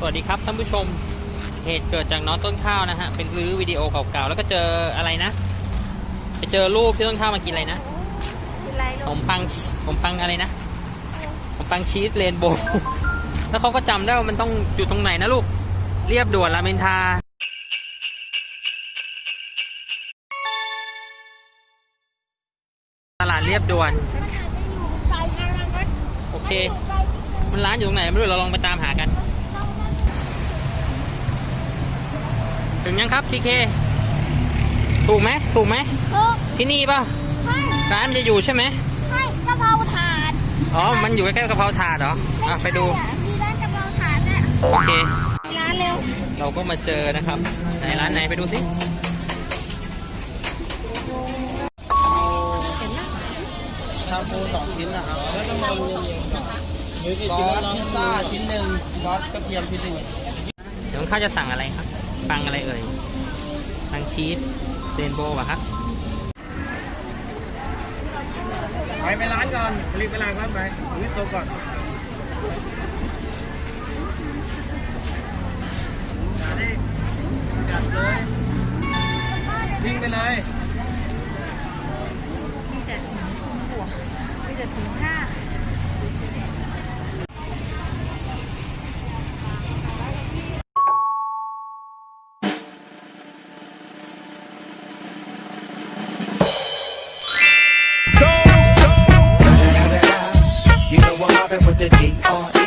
สวัสดีครับท่านผู้ชม เหตุเกิดจากน้องต้นข้าวนะฮะ เป็นรื้อวิดีโอเก่าๆ แล้วก็เจออะไรนะ ไปเจอรูปที่ต้นข้าวมากินอะไรนะเป็นไรขลูนกมปังชีขนมปังอะไรนะขนมปังชีสเรนโบว์แล้วเขาก็จำได้ว่ามันต้องอยู่ตรงไหนนะลูก เรียบด่วนรามอินทราตลาดเรียบด่วนไปทางนั้นโอเค มันร้านอยู่ตรงไหนไม่รู้ เราลองไปตามหากัน ถึงยังครับทีเคถูกไหมถูกไหมโอ้ที่นี่ป่ะให้ร้านมันจะอยู่ใช่ไหมให้กะเพราถาดอ๋อมันอยู่ใกล้ๆกะเพราถาดเหรออะไปดูม่ใช่อะมีร้านกะเพราถาดน่ะโอเคร้านเร็วเราก็มาเจอนะครับไหนร้านไหนไปดูสิชาบูสองชิ้นนะครับซอสพิซซ่าชิ้นหนึ่งซอสกระเทียมชิ้นหนึ่งเดี๋ยวข้าจะสั่งอะไรครับ ปังอะไรเอ่ยปังชีสเรนโบว์ป่ะครับไปไปร้านก่อนรีบไปร้านก่อนไปรีบโตก่อนจัดเลยวิ่งไปเลยมีแต่ถุงหัวมีแต่ถุงผ้า You know I'm mobbing with the D.R.